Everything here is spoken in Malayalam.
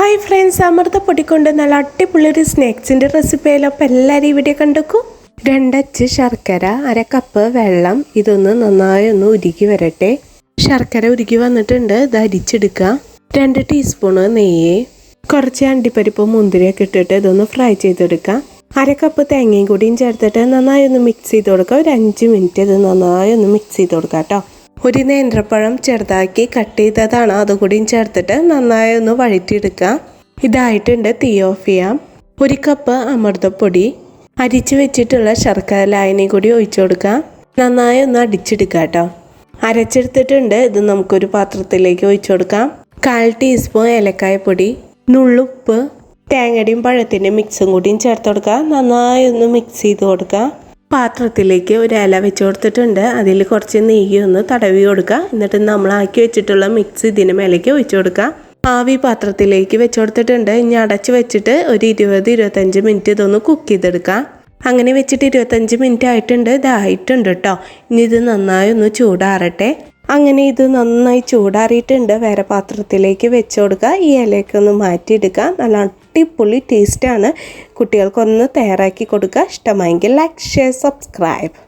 ഹായ് ഫ്രണ്ട്സ് അമൃത കൊണ്ട് നല്ല അടിപൊളി സ്നാക്സിന്റെ റെസിപ്പിയായാലും അപ്പോൾ എല്ലാവരും ഇവിടെ കണ്ടെക്കൂ. രണ്ടച്ച് ശർക്കര അര കപ്പ് വെള്ളം ഇതൊന്ന് നന്നായി ഒന്ന് ഉരുക്കി വരട്ടെ. ശർക്കര ഉരുക്കി വന്നിട്ടുണ്ട് ഇത് അരിച്ചെടുക്കുക. രണ്ട് ടീസ്പൂണ് നെയ്യ് കുറച്ച് അണ്ടിപ്പരിപ്പ് മുന്തിരിയൊക്കെ ഇട്ടിട്ട് ഇതൊന്ന് ഫ്രൈ ചെയ്തെടുക്കാം അര കപ്പ് തേങ്ങയും കൂടിയും ചേർത്തിട്ട് നന്നായി ഒന്ന് മിക്സ് ചെയ്ത് കൊടുക്കുക. ഒരു അഞ്ച് മിനിറ്റ് ഇത് നന്നായി ഒന്ന് മിക്സ് ചെയ്ത് കൊടുക്കാം കേട്ടോ. ഒരു നേന്ത്രപ്പഴം ചെറുതാക്കി കട്ട് ചെയ്തതാണ്. അതുകൂടിയും ചേർത്തിട്ട് നന്നായി ഒന്ന് വഴറ്റിയെടുക്കാം ഇതായിട്ടുണ്ട് തീ ഓഫ് ചെയ്യാം. ഒരു കപ്പ് അമൃതപ്പൊടി അരിച്ചു വെച്ചിട്ടുള്ള ശർക്കര ലായനി കൂടി ഒഴിച്ചു കൊടുക്കുക. നന്നായി ഒന്ന് അടിച്ചെടുക്കാം കേട്ടോ. അരച്ചെടുത്തിട്ടുണ്ട്. ഇത് നമുക്കൊരു പാത്രത്തിലേക്ക് ഒഴിച്ചു കൊടുക്കാം. കാൽ ടീസ്പൂൺ ഏലക്കായപ്പൊടി നുള്ളുപ്പ് തേങ്ങയുടെയും പഴത്തിന്റെ മിക്സും കൂടിയും ചേർത്ത് കൊടുക്കുക. നന്നായി ഒന്ന് മിക്സ് ചെയ്ത് കൊടുക്കുക. പാത്രത്തിലേക്ക് ഒരു ഇല വെച്ച് കൊടുത്തിട്ടുണ്ട്. അതിൽ കുറച്ച് നെയ്യ് ഒന്ന് തടവി കൊടുക്കുക. എന്നിട്ട് നമ്മൾ ആക്കി വെച്ചിട്ടുള്ള മിക്സ് ഇതിന് മേലേക്ക് ഒഴിച്ചു കൊടുക്കുക. ആവി പാത്രത്തിലേക്ക് വെച്ച് കൊടുത്തിട്ടുണ്ട്. ഇനി അടച്ച് വെച്ചിട്ട് ഒരു ഇരുപത് ഇരുപത്തഞ്ച് മിനിറ്റ് ഇതൊന്ന് കുക്ക് ചെയ്തെടുക്കുക. അങ്ങനെ വെച്ചിട്ട് ഇരുപത്തഞ്ച് മിനിറ്റ് ആയിട്ടുണ്ട്. ഇതായിട്ടുണ്ട് കേട്ടോ. ഇനി ഇത് നന്നായി ഒന്ന് ചൂടാറട്ടെ. അങ്ങനെ ഇത് നന്നായി ചൂടാറിയിട്ടുണ്ട്. വേറെ പാത്രത്തിലേക്ക് വെച്ച് കൊടുക്കുക. ഈ ഇലയൊക്കെ ഒന്ന് മാറ്റിയെടുക്കുക. നല്ല അടിപൊളി ടേസ്റ്റാണ് കുട്ടികൾക്കൊന്ന് തയ്യാറാക്കി കൊടുക്കുക. ഇഷ്ടമായെങ്കിൽ ലൈക്ക് ഷെയർ സബ്സ്ക്രൈബ്